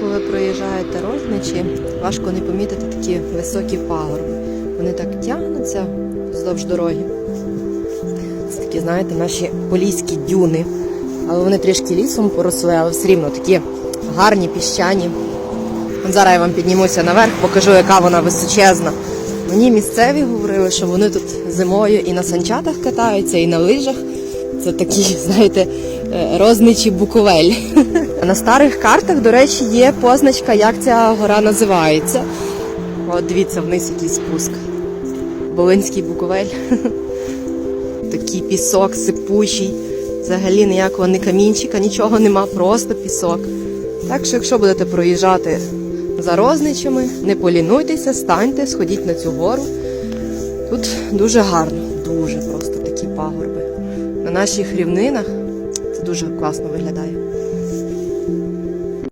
Коли проїжджаєте розничі, важко не помітити такі високі пагорби. Вони так тягнуться вздовж дороги. Це такі, знаєте, наші поліські дюни. Але вони трішки лісом поросли, але все рівно такі гарні, піщані. От зараз я вам піднімуся наверх, покажу, яка вона височезна. Мені місцеві говорили, що вони тут зимою і на санчатах катаються, і на лижах. Це такі, знаєте, е, розничі Буковель. На старих картах, до речі, є позначка, як ця гора називається. От дивіться, вниз який спуск. Волинський Буковель. Такий пісок сипучий. Взагалі ніякого ні камінчика, нічого нема, просто пісок. Так що, якщо будете проїжджати за розничами, не полінуйтеся, станьте, сходіть на цю гору. Тут дуже гарно, дуже просто такі пагорби. На наших рівнинах це дуже класно виглядає.